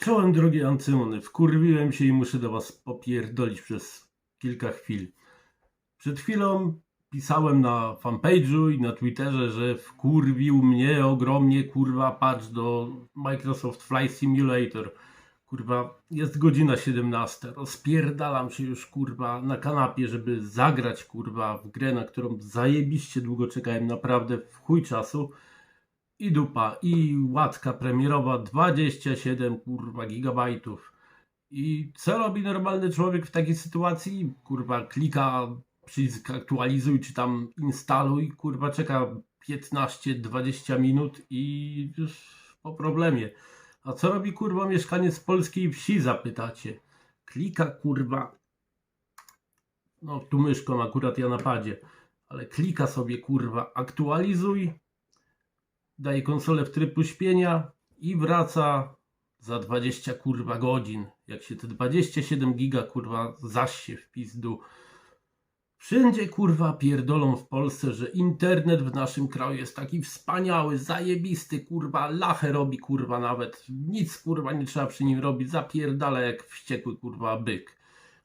Czołem drogie Ancymony, wkurwiłem się i muszę do was popierdolić przez kilka chwil. Przed chwilą pisałem na fanpage'u i na Twitterze, że wkurwił mnie ogromnie kurwa patch do Microsoft Flight Simulator. Kurwa, jest godzina 17, rozpierdalam się już kurwa na kanapie, żeby zagrać kurwa w grę, na którą zajebiście długo czekałem, naprawdę w chuj czasu. I dupa, i łatka premierowa 27 kurwa gigabajtów. I co robi normalny człowiek w takiej sytuacji? Kurwa, klika przycisk aktualizuj czy tam instaluj, kurwa, czeka 15-20 minut i już po problemie. A co robi kurwa mieszkaniec polskiej wsi, zapytacie? Klika kurwa, no tu myszką akurat ja napadzie, ale klika sobie kurwa aktualizuj, daje konsolę w tryb uśpienia i wraca za 20 kurwa godzin. Jak się te 27 giga kurwa zaś się w pizdu. Wszędzie kurwa pierdolą w Polsce, że internet w naszym kraju jest taki wspaniały, zajebisty, kurwa, lachę robi kurwa nawet. Nic kurwa nie trzeba przy nim robić, zapierdala jak wściekły kurwa byk.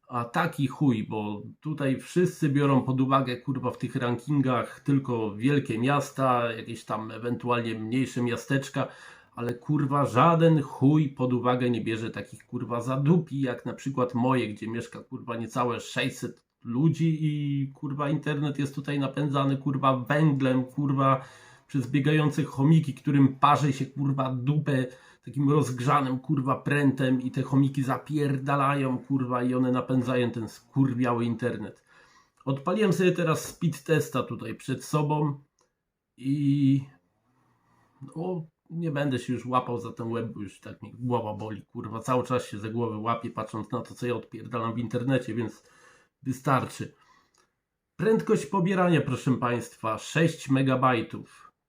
A taki chuj, bo tutaj wszyscy biorą pod uwagę kurwa w tych rankingach tylko wielkie miasta, jakieś tam ewentualnie mniejsze miasteczka, ale kurwa żaden chuj pod uwagę nie bierze takich kurwa zadupi jak na przykład moje, gdzie mieszka kurwa niecałe 600 ludzi i kurwa internet jest tutaj napędzany kurwa węglem, kurwa przez biegające chomiki, którym parzy się kurwa dupę takim rozgrzanym kurwa prętem i te chomiki zapierdalają kurwa i one napędzają ten skurwiały internet. Odpaliłem sobie teraz speed testa tutaj przed sobą i no, nie będę się już łapał za ten web, bo już tak mi głowa boli, kurwa, cały czas się ze głowy łapie patrząc na to, co ja odpierdalam w internecie, więc wystarczy. Prędkość pobierania, proszę Państwa, 6 MB.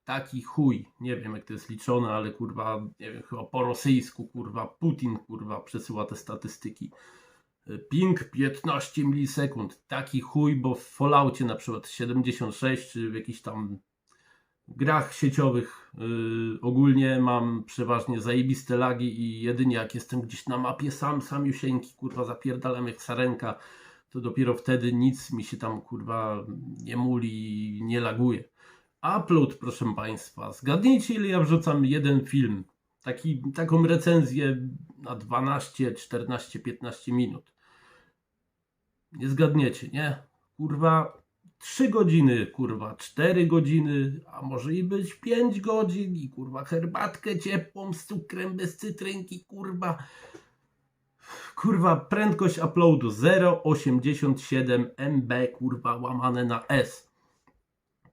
Taki chuj. Nie wiem, jak to jest liczone, ale kurwa, nie wiem, chyba po rosyjsku, kurwa, Putin, kurwa, przesyła te statystyki. Ping 15 milisekund. Taki chuj, bo w Falloutie na przykład 76, czy w jakichś tam grach sieciowych yy, ogólnie mam przeważnie zajebiste lagi i jedynie jak jestem gdzieś na mapie sam, sam Jusieńki, kurwa, zapierdalam jak sarenka to dopiero wtedy nic mi się tam kurwa nie muli, nie laguje. Upload, proszę Państwa. Zgadnijcie, ile ja wrzucam jeden film. Taki, taką recenzję na 12, 14, 15 minut. Nie zgadniecie, nie? Kurwa, 3 godziny, kurwa, 4 godziny, a może i być 5 godzin i kurwa herbatkę ciepłą z cukrem bez cytrynki, kurwa. Kurwa, prędkość uploadu 0,87 MB, kurwa, łamane na S.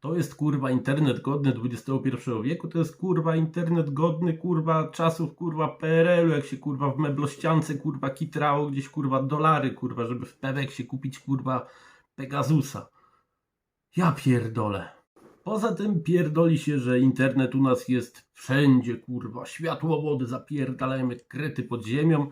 To jest kurwa internet godny XXI wieku, to jest kurwa internet godny kurwa czasów kurwa PRL-u, jak się kurwa w meblościance kurwa kitrało gdzieś kurwa dolary kurwa, żeby w pewek się kupić kurwa Pegasusa. Ja pierdolę. Poza tym pierdoli się, że internet u nas jest wszędzie kurwa, światłowody zapierdalają jak krety pod ziemią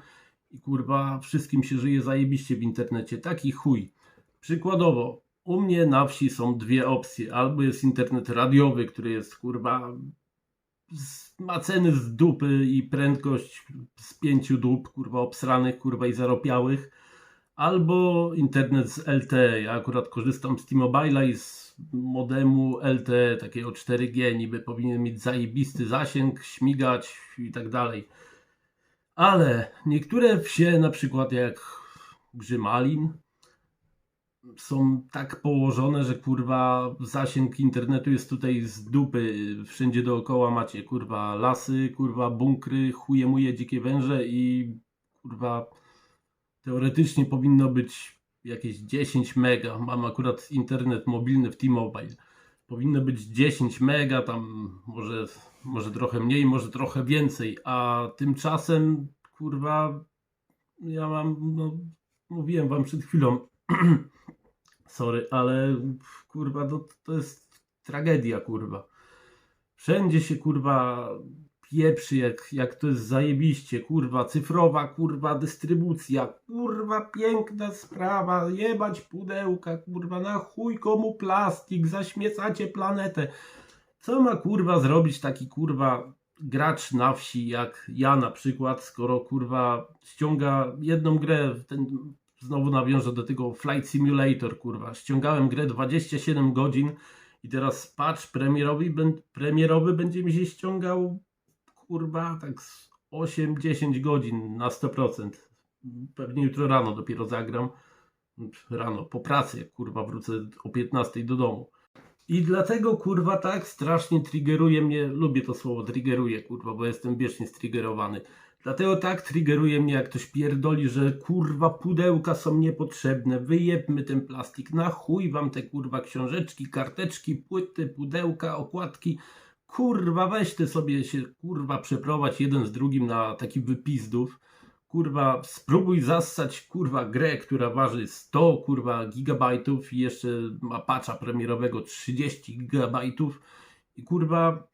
i kurwa wszystkim się żyje zajebiście w internecie. Taki chuj. Przykładowo, u mnie na wsi są dwie opcje. Albo jest internet radiowy, który jest kurwa ma ceny z dupy i prędkość z pięciu dup, kurwa obsranych, kurwa i zaropiałych. Albo internet z LTE. Ja akurat korzystam z T-Mobile'a i z modemu LTE takiego 4G. Niby powinien mieć zajebisty zasięg, śmigać i tak dalej. Ale niektóre wsie, na przykład jak Grzymalin, są tak położone, że kurwa zasięg internetu jest tutaj z dupy. Wszędzie dookoła macie kurwa lasy, kurwa bunkry, chuje muje dzikie węże i kurwa teoretycznie powinno być jakieś 10 mega. Mam akurat internet mobilny w T-Mobile. Powinno być 10 mega, tam może może trochę mniej, może trochę więcej, a tymczasem, kurwa, ja mam, no, mówiłem wam przed chwilą, sorry, ale kurwa, to, to jest tragedia, kurwa. Wszędzie się, kurwa, pieprzy, jak, jak to jest zajebiście, kurwa, cyfrowa, kurwa, dystrybucja, kurwa, piękna sprawa, jebać pudełka, kurwa, na chuj komu plastik, zaśmiecacie planetę. Co ma kurwa zrobić taki kurwa gracz na wsi, jak ja na przykład, skoro kurwa ściąga jedną grę, ten, znowu nawiążę do tego Flight Simulator, kurwa, ściągałem grę 27 godzin i teraz patch premierowy, ben- premierowy będzie mi się ściągał, kurwa, tak z 8-10 godzin na 100%. Pewnie jutro rano dopiero zagram. Rano, po pracy, kurwa wrócę o 15 do domu. I dlatego kurwa tak strasznie triggeruje mnie, lubię to słowo triggeruje kurwa, bo jestem wiecznie striggerowany. Dlatego tak triggeruje mnie jak ktoś pierdoli, że kurwa pudełka są niepotrzebne, wyjebmy ten plastik, na chuj wam te kurwa książeczki, karteczki, płyty, pudełka, okładki. Kurwa weź ty sobie się kurwa przeprowadź jeden z drugim na taki wypizdów. Kurwa, spróbuj zassać kurwa grę, która waży 100 kurwa gigabajtów i jeszcze ma patcha premierowego 30 gigabajtów i kurwa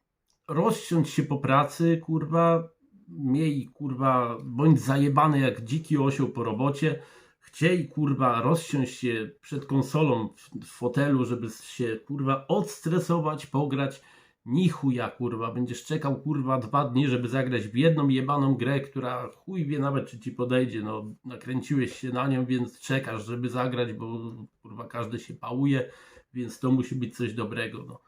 rozsiądź się po pracy, kurwa miej kurwa, bądź zajebany jak dziki osioł po robocie, chciej kurwa rozsiąść się przed konsolą w, w fotelu, żeby się kurwa odstresować, pograć, ni chuja kurwa, będziesz czekał kurwa dwa dni, żeby zagrać w jedną jebaną grę, która chuj wie nawet czy ci podejdzie, no nakręciłeś się na nią, więc czekasz, żeby zagrać, bo kurwa każdy się pałuje, więc to musi być coś dobrego, no.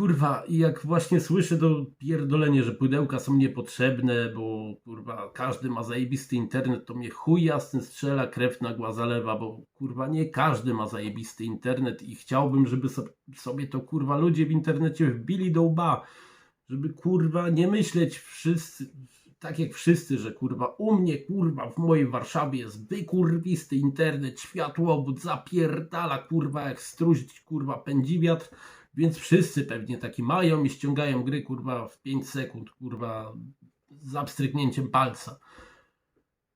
Kurwa, i jak właśnie słyszę to pierdolenie, że pudełka są niepotrzebne, bo kurwa każdy ma zajebisty internet, to mnie chuj jasny strzela, krew nagła zalewa, bo kurwa nie każdy ma zajebisty internet i chciałbym, żeby so- sobie to kurwa ludzie w internecie wbili do łba, żeby kurwa nie myśleć wszyscy, tak jak wszyscy, że kurwa u mnie kurwa w mojej Warszawie jest wykurwisty internet, światłowód zapierdala kurwa jak struś kurwa pędzi wiatr, więc wszyscy pewnie taki mają i ściągają gry kurwa w 5 sekund, kurwa z abstryknięciem palca.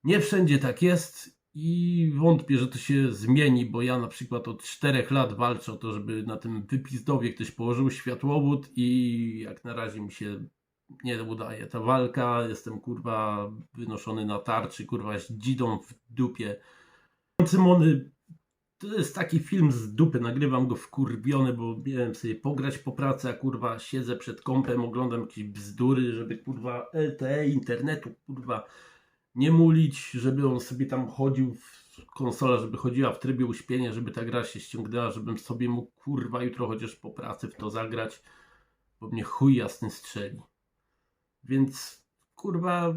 Nie wszędzie tak jest i wątpię, że to się zmieni, bo ja na przykład od 4 lat walczę o to, żeby na tym wypizdowie ktoś położył światłowód i jak na razie mi się nie udaje ta walka. Jestem kurwa wynoszony na tarczy, kurwa z dzidą w dupie. Cymony to jest taki film z dupy, nagrywam go wkurwiony, bo miałem sobie pograć po pracy, a kurwa siedzę przed kąpem, oglądam jakieś bzdury, żeby kurwa LTE internetu kurwa nie mulić, żeby on sobie tam chodził w konsola, żeby chodziła w trybie uśpienia, żeby ta gra się ściągnęła, żebym sobie mógł kurwa jutro chociaż po pracy w to zagrać, bo mnie chuj jasny strzeli. Więc kurwa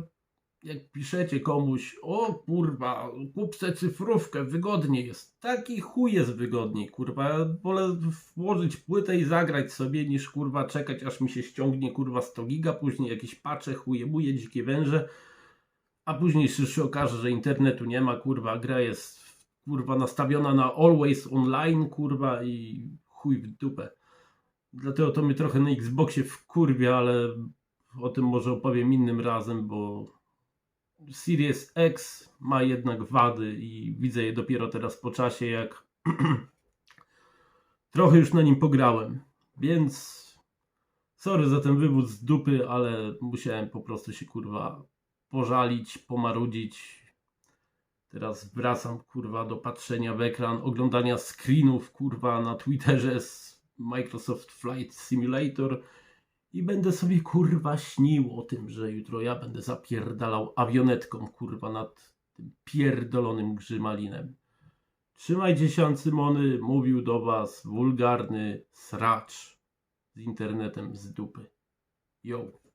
jak piszecie komuś, o kurwa, kup se cyfrówkę, wygodnie jest. Taki chuj jest wygodniej, kurwa. Wolę włożyć płytę i zagrać sobie, niż kurwa czekać, aż mi się ściągnie kurwa 100 giga, później jakieś pacze, chujebuje, dzikie węże, a później się się okaże, że internetu nie ma, kurwa, gra jest kurwa nastawiona na always online, kurwa i chuj w dupę. Dlatego to mnie trochę na Xboxie wkurwia, ale o tym może opowiem innym razem, bo Series X ma jednak wady i widzę je dopiero teraz po czasie, jak trochę już na nim pograłem. Więc sorry za ten wywód z dupy, ale musiałem po prostu się kurwa pożalić, pomarudzić. Teraz wracam kurwa do patrzenia w ekran, oglądania screenów kurwa na Twitterze z Microsoft Flight Simulator i będę sobie kurwa śnił o tym, że jutro ja będę zapierdalał awionetką kurwa nad tym pierdolonym grzymalinem. Trzymajcie się Cymony, mówił do was wulgarny sracz z internetem z dupy. Yo.